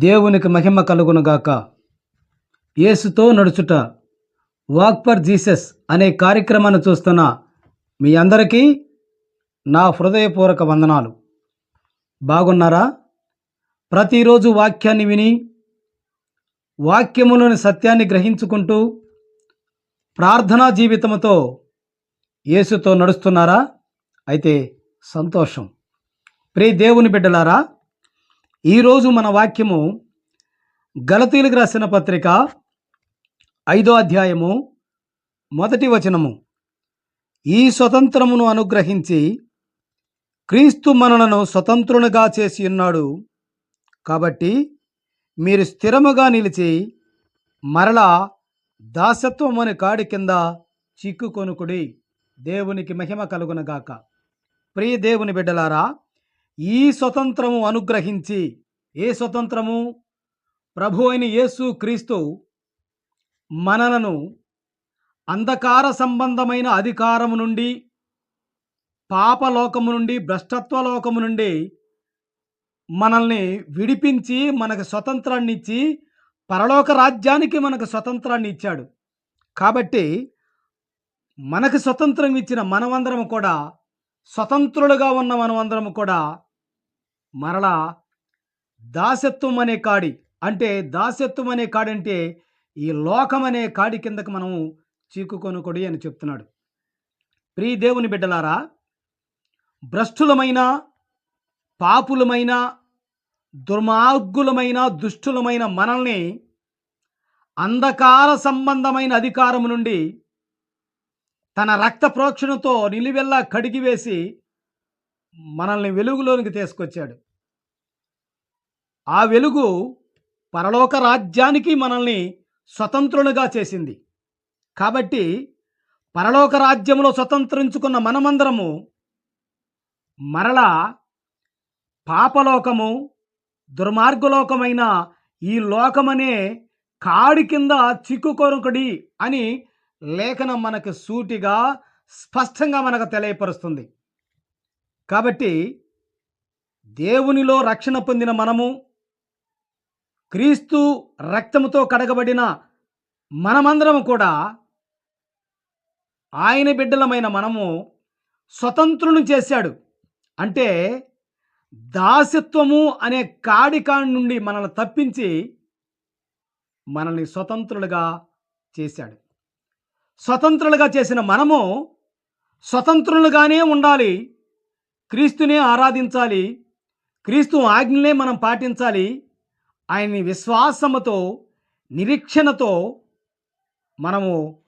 దేవునికి మహిమ కలుగునుగాక యేసుతో నడుచుట. వాక్ ఫర్ జీసస్ అనే కార్యక్రమాన్ని చూస్తున్న మీ అందరికీ నా హృదయపూర్వక వందనాలు. బాగున్నారా? ప్రతిరోజు వాక్యాన్ని విని వాక్యములోని సత్యాన్ని గ్రహించుకుంటూ ప్రార్థనా జీవితముతో యేసుతో నడుస్తున్నారా? అయితే సంతోషం. ప్రే దేవుని బిడ్డలారా ఈరోజు మన వాక్యము గలతీలకు రాసిన పత్రిక ఐదో అధ్యాయము మొదటి వచనము. ఈ స్వతంత్రమును అనుగ్రహించి క్రీస్తు మనలను స్వతంత్రునిగా చేసి ఉన్నాడు. కాబట్టి మీరు స్థిరముగా నిలిచి మరలా దాసత్వం అనే కాడి కింద చిక్కుకొనుకుడి. దేవునికి మహిమ కలుగునగాక ప్రియ దేవుని బిడ్డలారా ఈ స్వతంత్రము అనుగ్రహించి ఏ స్వతంత్రము? ప్రభు అయిన యేసు క్రీస్తు మనలను అంధకార సంబంధమైన అధికారము నుండి పాపలోకము నుండి భ్రష్టత్వ లోకము నుండి మనల్ని విడిపించి మనకు స్వతంత్రాన్ని ఇచ్చి పరలోక రాజ్యానికి మనకు స్వతంత్రాన్ని ఇచ్చాడు. కాబట్టి మనకు స్వతంత్రం ఇచ్చిన మనమందరం కూడా స్వతంత్రులుగా ఉన్న మనమందరం కూడా మరలా దాసత్వం అనే కాడి అంటే దాసత్వం అనే కాడంటే ఈ లోకం అనే కాడి కిందకు మనము చీకుకొనుకొడి అని చెప్తున్నాడు. ప్రియ దేవుని బిడ్డలారా భ్రష్టులమైన పాపులమైన దుర్మార్గులమైన దుష్టులమైన మనల్ని అంధకార సంబంధమైన అధికారం నుండి తన రక్త ప్రోక్షణతో నిలివెల్లా కడిగివేసి మనల్ని వెలుగులోనికి తీసుకొచ్చాడు. ఆ వెలుగు పరలోక రాజ్యానికి మనల్ని స్వతంత్రులుగా చేసింది. కాబట్టి పరలోక రాజ్యంలో స్వతంత్రించుకున్న మనమందరము మరలా పాపలోకము దుర్మార్గలోకమైన ఈ లోకమనే కాడి కింద చిక్కుకొనుకడి అని లేఖనం మనకు సూటిగా స్పష్టంగా మనకు తెలియపరుస్తుంది. కాబట్టి దేవునిలో రక్షణ పొందిన మనము క్రీస్తు రక్తముతో కడగబడిన మనమందరము కూడా ఆయన బిడ్డలమైన మనము స్వతంత్రులను చేశాడు. అంటే దాసత్వము అనే కాడికాడి నుండి మనల్ని తప్పించి మనల్ని స్వతంత్రులుగా చేశాడు. స్వతంత్రులుగా చేసిన మనము స్వతంత్రులుగానే ఉండాలి. క్రీస్తునే ఆరాధించాలి క్రీస్తు ఆజ్ఞలే మనం పాటించాలి ఆయన్ని విశ్వాసముతో నిరీక్షణతో మనము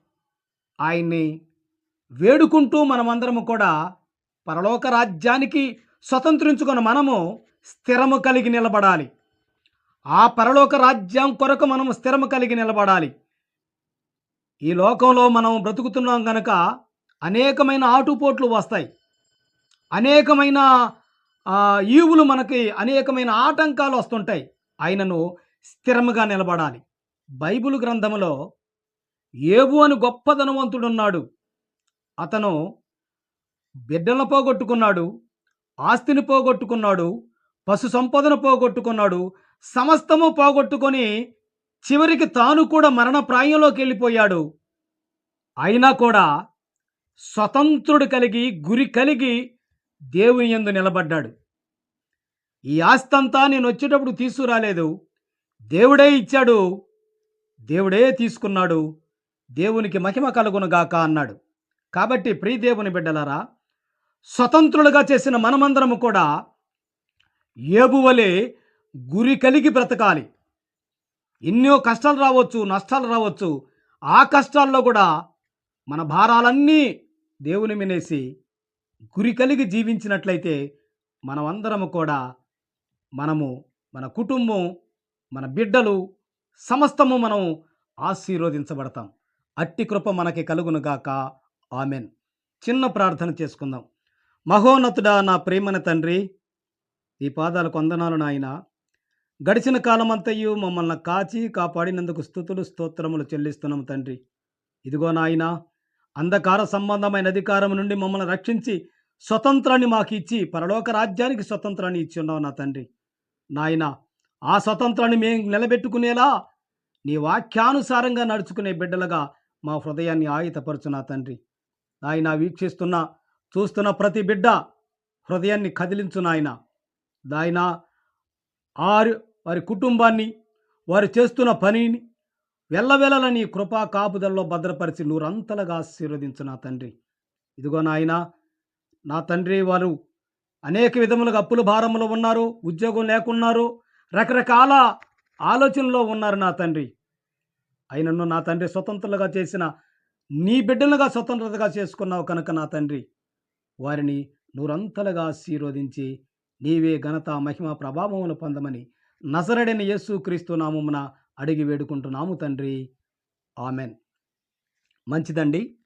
ఆయన్ని వేడుకుంటూ మనమందరము కూడా పరలోక రాజ్యానికి స్వతంత్రించుకున్న మనము స్థిరము కలిగి నిలబడాలి. ఆ పరలోక రాజ్యం కొరకు మనము స్థిరము కలిగి నిలబడాలి. ఈ లోకంలో మనం బ్రతుకుతున్నాం కనుక అనేకమైన ఆటుపోట్లు వస్తాయి. అనేకమైన ఈవులు మనకి అనేకమైన ఆటంకాలు వస్తుంటాయి. ఆయనను స్థిరముగా నిలబడాలి. బైబిల్ గ్రంథములో ఏబు అని గొప్ప ధనవంతుడున్నాడు అతను బిడ్డలను పోగొట్టుకున్నాడు ఆస్తిని పోగొట్టుకున్నాడు పశు సంపదను పోగొట్టుకున్నాడు సమస్తము పోగొట్టుకొని చివరికి తాను కూడా మరణ ప్రాయంలోకి వెళ్ళిపోయాడు. అయినా కూడా స్వతంత్రుడు కలిగి గురి కలిగి దేవుని యందు నిలబడ్డాడు. ఈ ఆస్తి అంతా నేను వచ్చేటప్పుడు తీసుకురాలేదు. దేవుడే ఇచ్చాడు. దేవుడే తీసుకున్నాడు. దేవునికి మహిమ కలుగునుగాక అన్నాడు. కాబట్టి ప్రియ దేవుని బిడ్డలారా స్వతంత్రులుగా చేసిన మనమందరము కూడా ఏబువలే గురి కలిగి బ్రతకాలి. ఎన్నో కష్టాలు రావచ్చు నష్టాలు రావచ్చు. ఆ కష్టాల్లో కూడా మన భారాలన్నీ దేవుని మినేసి గురి కలిగి జీవించినట్లయితే మనమందరము కూడా మనము మన కుటుంబం మన బిడ్డలు సమస్తము మనం ఆశీర్వదించబడతాం. అట్టి కృప మనకి కలుగునుగాక ఆమెన్. చిన్న ప్రార్థన చేసుకుందాం. మహోన్నతుడా నా ప్రేమన తండ్రి ఈ పాదాలు కొందనాలు నాయన. గడిచిన కాలమంతయు మమ్మల్ని కాచి కాపాడినందుకు స్థుతులు స్తోత్రములు చెల్లిస్తున్నాం తండ్రి. ఇదిగో నాయనా అంధకార సంబంధమైన అధికారం నుండి మమ్మల్ని రక్షించి స్వతంత్రాన్ని మాకు ఇచ్చి పరలోక రాజ్యానికి స్వతంత్రాన్ని ఇచ్చి ఉన్నావు నా తండ్రి. నాయన ఆ స్వతంత్రాన్ని మేము నిలబెట్టుకునేలా నీ వాక్యానుసారంగా నడుచుకునే బిడ్డలుగా మా హృదయాన్ని ఆయుతపరచు నా తండ్రి. నాయన వీక్షిస్తున్న చూస్తున్న ప్రతి బిడ్డ హృదయాన్ని కదిలించు నాయన. దాయన ఆరు వారి కుటుంబాన్ని వారు చేస్తున్న పనిని వెళ్ళవెళ్ళల నీ కృపా కాపుదల్లో భద్రపరిచి నూరంతలుగా ఆశీర్వదించు నా తండ్రి. ఇదిగో నాయన నా తండ్రి వారు అనేక విధములుగా అప్పుల భారంలో ఉన్నారు ఉద్యోగం లేకున్నారు రకరకాల ఆలోచనలో ఉన్నారు నా తండ్రి. అయినను నా తండ్రి స్వతంత్రులుగా చేసిన నీ బిడ్డలుగా స్వతంత్రతగా చేసుకున్నావు కనుక నా తండ్రి వారిని నూరంతలుగా ఆశీర్వదించి నీవే ఘనత మహిమ ప్రభావమును పొందమని నజరడైన యేసు క్రీస్తు నామమున అడిగి వేడుకుంటున్నాము తండ్రి. ఆమెన్. మంచిదండి.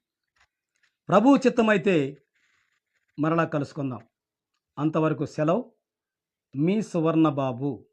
ప్రభు చిత్తమైతే మరలా కలుసుకుందాం. అంతవరకు సెలవు. మీ సువర్ణ బాబు